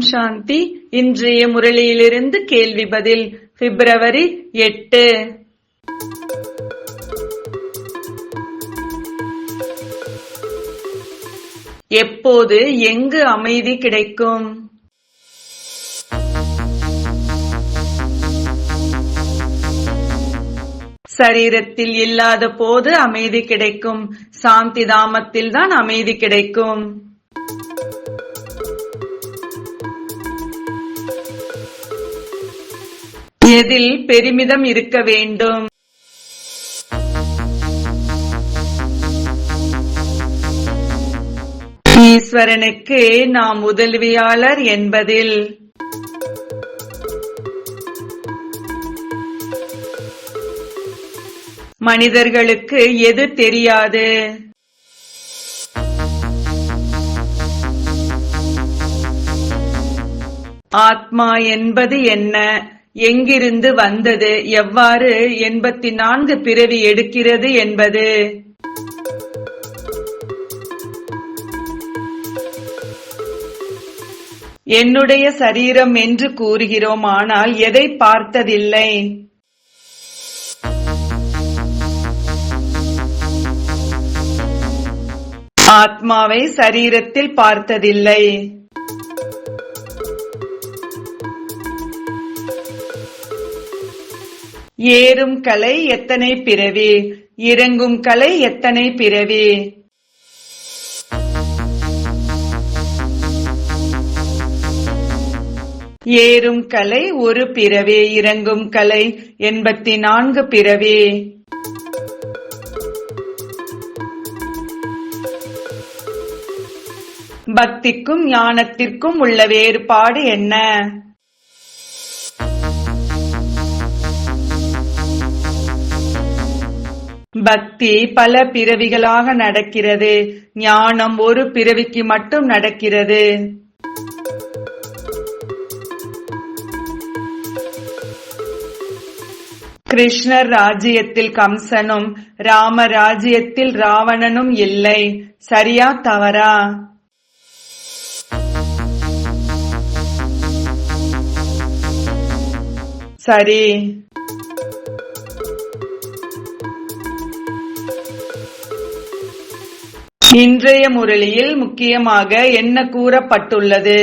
ஓம் சாந்தி. இன்றைய முரளியிலிருந்து கேள்வி பதில் பிப்ரவரி எட்டு. எப்போது எங்கு அமைதி கிடைக்கும்? சரீரத்தில் இல்லாத போது அமைதி கிடைக்கும். சாந்தி தாமத்தில் தான் அமைதி கிடைக்கும். எதில் பெருமிதம் இருக்க வேண்டும்? ஈஸ்வரனுக்கு நாம் உதவியாளர் என்பதில். மனிதர்களுக்கு எது தெரியாது? ஆத்மா என்பது என்ன? எங்கிருந்து வந்தது? எவ்வாறு எண்பத்தி நான்கு பிறவி எடுக்கிறது என்பது? என்னுடைய சரீரம் என்று கூறுகிறோம் ஆனால் எதை பார்த்ததில்லை? ஆத்மாவை சரீரத்தில் பார்த்ததில்லை. ஏறும் கலை எத்தனை பிறவி? இறங்கும் கலை எத்தனை பிறவி? ஏறும் கலை ஒரு பிறவி இறங்கும் கலை எண்பத்தி நான்கு பிறவி. பக்திக்கும் ஞானத்திற்கும் உள்ள வேறுபாடு என்ன? பக்தி பல பிறவிகளாக நடக்கிறது. ஞானம் ஒரு பிறவிக்கு மட்டும் நடக்கிறது. கிருஷ்ணர் ராஜ்யத்தில் கம்சனும் ராம ராஜ்யத்தில் ராவணனும் இல்லை. சரியா தவறா? சரி. இன்றைய முரளியில் முக்கியமாக என்ன கூறப்பட்டுள்ளது?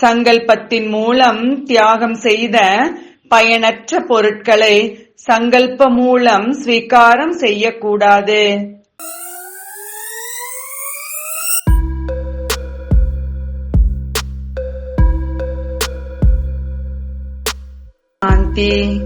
சங்கல்பத்தின் மூலம் தியாகம் செய்த பயனற்ற பொருட்களை சங்கல்ப மூலம் ஸ்வீகாரம் செய்யக்கூடாது. சாந்தி